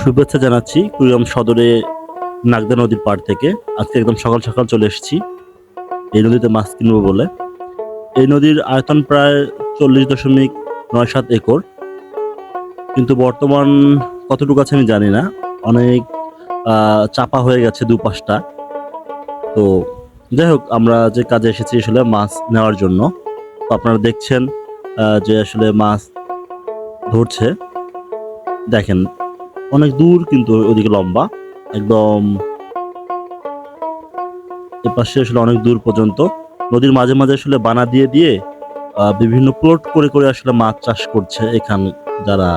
শুভেচ্ছা জানাচ্ছি কুড়িগ্রাম সদরে নাগদা নদীর পাড় থেকে। আজকে একদম সকাল সকাল চলে এসেছি। এই নদীতে মাছ কিনবো বলে। এই নদীর আয়তন প্রায় চল্লিশ দশমিক নয় সাত একর। কিন্তু বর্তমান কতটুকু আছে আমি জানি না। অনেক চাপা হয়ে গেছে দুপাশটা। তো যাই হোক, আমরা যে কাজে এসেছি আসলে মাছ নেওয়ার জন্য। তো আপনারা দেখছেন যে আসলে মাছ ধরছে। দেখেন, অনেক দূর কিন্তু ওদিকে লম্বা, একদম এ পাশে আসলে অনেক দূর পর্যন্ত। নদীর মাঝে মাঝে আসলে বানা দিয়ে দিয়ে বিভিন্ন প্লট করে করে আসলে মাছ চাষ করছে এখানে যারা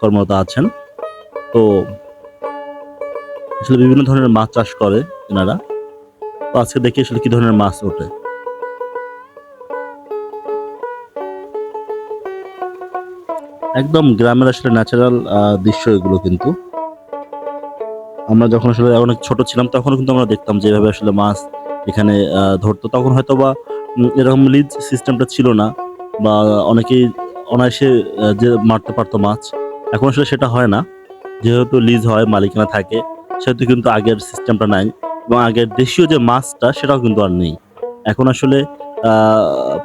কর্মরত আছেন। তো আসলে বিভিন্ন ধরনের মাছ চাষ করে এনারা। তো আজকে দেখি আসলে কি ধরনের মাছ ওঠে। একদম গ্রামের আসলে ন্যাচারাল দৃশ্য এগুলো কিন্তু। আমরা যখন আসলে অনেক ছোট ছিলাম তখন কিন্তু আমরা দেখতাম যে এভাবে আসলে মাছ এখানে ধরতো। তখন হয়তো বা এরকম লিজ সিস্টেমটা ছিল না বা অনেকেই অনায়াসে যে মারতে পারতো মাছ। এখন আসলে সেটা হয় না। যেহেতু লিজ হয়, মালিকানা থাকে, সেহেতু কিন্তু আগের সিস্টেমটা নাই এবং আগের দেশীয় যে মাছটা, সেটাও কিন্তু আর নেই। এখন আসলে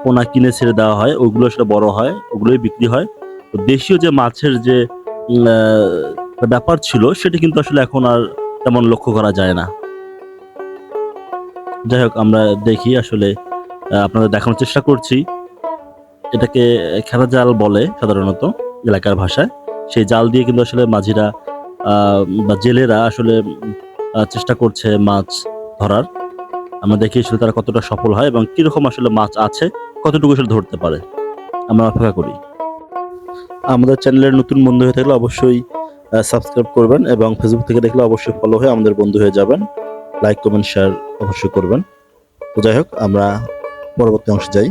পোনা কিনে ছেড়ে দেওয়া হয়, ওগুলো আসলে বড় হয়, ওগুলোই বিক্রি হয়। দেশীয় যে মাছের যে ব্যাপার ছিল, সেটা কিন্তু আসলে এখন আর তেমন লক্ষ্য করা যায় না। যাই হোক, আমরা দেখি আসলে আপনাদের দেখানোর চেষ্টা করছি। এটাকে খেলা জাল বলে সাধারণত এলাকার ভাষায়। সেই জাল দিয়ে কিন্তু আসলে মাঝিরা বা জেলেরা আসলে চেষ্টা করছে মাছ ধরার। আমরা দেখি আসলে তারা কতটা সফল হয় এবং কীরকম আসলে মাছ আছে, কতটুকু আসলে ধরতে পারে। আমরা অপেক্ষা করি। আমাদের চ্যানেলের নতুন বন্ধু হয়ে থাকলে অবশ্যই সাবস্ক্রাইব করবেন এবং ফেসবুক থেকে দেখলে অবশ্যই ফলো হয়ে আমাদের বন্ধু হয়ে যাবেন। লাইক কমেন্ট শেয়ার অবশ্যই করবেন। তো যাই হোক, আমরা পরবর্তী অংশে যাই।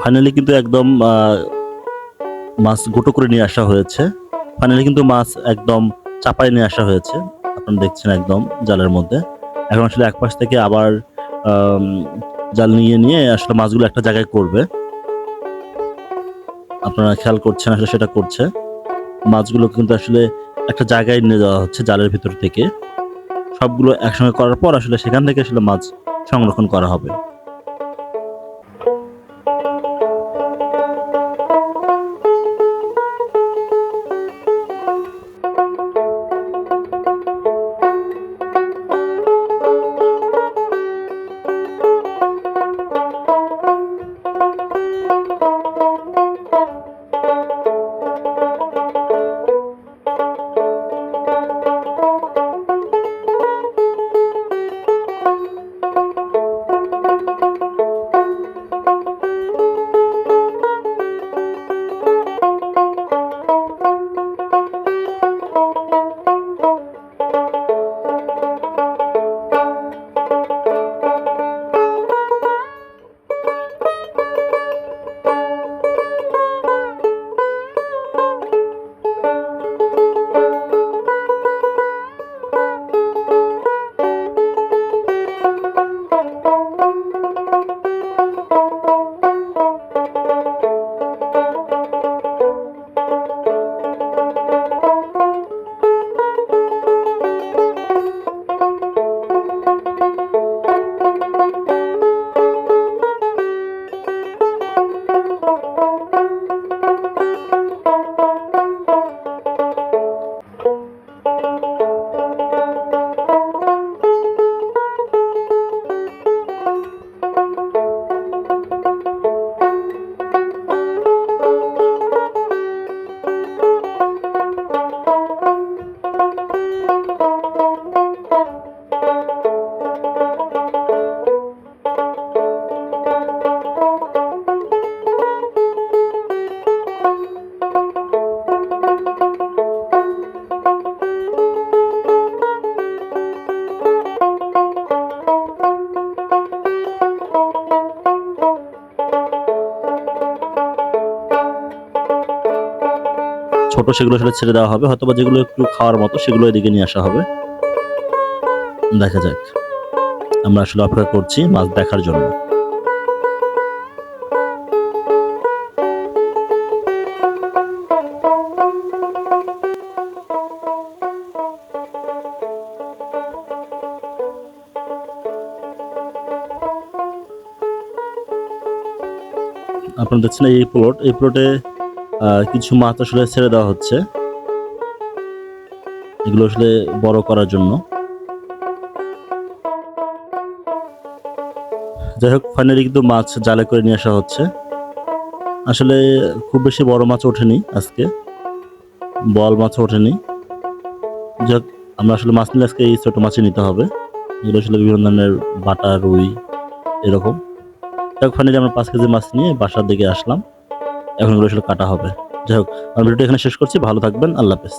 ফাইনালি কিন্তু একদম মাছ গোটো করে নিয়ে আসা হয়েছে। ফাইনালি কিন্তু মাছ একদম চাপায় নিয়ে আসা হয়েছে। আপনারা দেখছেন একদম জালের মধ্যে। এখন আসলে এক পাশ থেকে আবার জাল নিয়ে নিয়ে আসলে মাছগুলো একটা জায়গায় করবে। আপনারা খেয়াল করছেন আসলে সেটা করছে। মাছগুলো কিন্তু আসলে একটা জায়গায় নিয়ে যাওয়া হচ্ছে জালের ভিতর থেকে। সবগুলো একসঙ্গে করার পর আসলে সেখান থেকে আসলে মাছ সংরক্ষণ করা হবে। ছোট সেগুলো সেটা ছেড়ে দেওয়া হবে হয়তো বা যেগুলো একটু খাওয়ার মতো সেগুলো এদিকে নিয়ে আসা হবে। দেখা যাক। আমরা আসলে অপেক্ষা করছি মাছ দেখার জন্য। আপনারা দেখছেন এই প্লট এই প্লটে কিছু মাছ আসলে ছেড়ে দেওয়া হচ্ছে। এগুলো আসলে বড় করার জন্য। যাই হোক ফাইনালি কিন্তু মাছ জালে করে নিয়ে আসা হচ্ছে। আসলে খুব বেশি বড় মাছ ওঠেনি আজকে। বল মাছ ওঠেনি। যাই হোক, আমরা আসলে মাছ নিলে আজকে এই ছোট মাছই নিতে হবে। এগুলো আসলে বিভিন্ন ধরনের বাটা, রুই, এরকম। যাই হোক ফাইনালি আমরা পাঁচ কেজি মাছ নিয়ে বাসার দিকে আসলাম। এখন এগুলো আসলে কাটা হবে। যাই হোক, আমি ভিডিওটা এখানে শেষ করছি। ভালো থাকবেন। আল্লাহ হাফেজ।